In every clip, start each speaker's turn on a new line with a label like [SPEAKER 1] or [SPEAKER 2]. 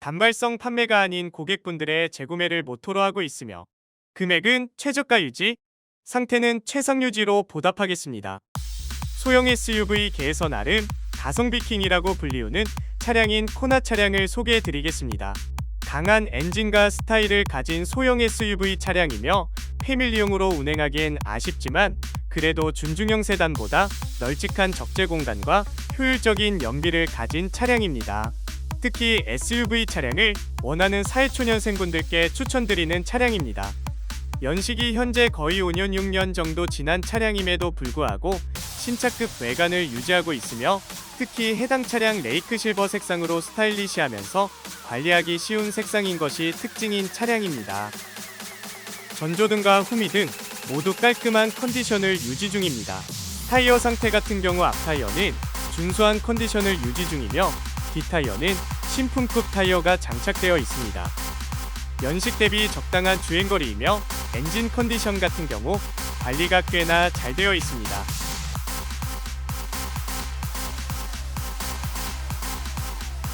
[SPEAKER 1] 단발성 판매가 아닌 고객분들의 재구매를 모토로 하고 있으며 금액은 최저가 유지, 상태는 최상 유지로 보답하겠습니다. 소형 SUV계에서 나름 가성비 킹이라고 불리우는 차량인 코나 차량을 소개해 드리겠습니다. 강한 엔진과 스타일을 가진 소형 SUV 차량이며 패밀리용으로 운행하기엔 아쉽지만 그래도 준중형 세단보다 널찍한 적재 공간과 효율적인 연비를 가진 차량입니다. 특히 SUV 차량을 원하는 사회초년생분들께 추천드리는 차량입니다. 연식이 현재 거의 5년 6년 정도 지난 차량임에도 불구하고 신차급 외관을 유지하고 있으며 특히 해당 차량 레이크 실버 색상으로 스타일리시하면서 관리하기 쉬운 색상인 것이 특징인 차량입니다. 전조등과 후미 등 모두 깔끔한 컨디션을 유지 중입니다. 타이어 상태 같은 경우 앞타이어는 준수한 컨디션을 유지 중이며 뒷타이어는 신품급 타이어가 장착되어 있습니다. 연식 대비 적당한 주행거리이며 엔진 컨디션 같은 경우 관리가 꽤나 잘 되어 있습니다.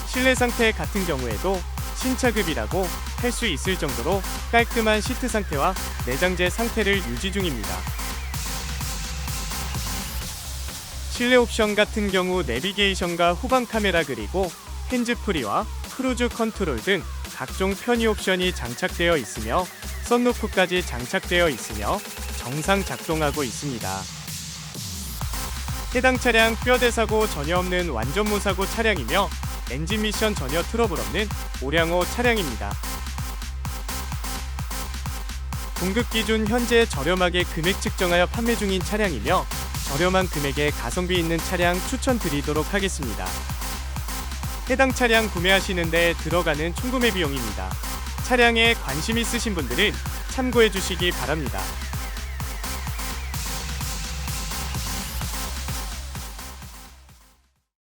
[SPEAKER 1] 실내 상태 같은 경우에도 신차급이라고 할 수 있을 정도로 깔끔한 시트 상태와 내장재 상태를 유지 중입니다. 실내 옵션 같은 경우 내비게이션과 후방 카메라 그리고 핸즈프리와 크루즈 컨트롤 등 각종 편의 옵션이 장착되어 있으며 썬루프까지 장착되어 있으며 정상 작동하고 있습니다. 해당 차량 뼈대 사고 전혀 없는 완전 무사고 차량이며 엔진 미션 전혀 트러블 없는 오량호 차량입니다. 공급 기준 현재 저렴하게 금액 측정하여 판매 중인 차량이며 저렴한 금액에 가성비 있는 차량 추천드리도록 하겠습니다. 해당 차량 구매하시는데 들어가는 총구매 비용입니다. 차량에 관심 있으신 분들은 참고해 주시기 바랍니다.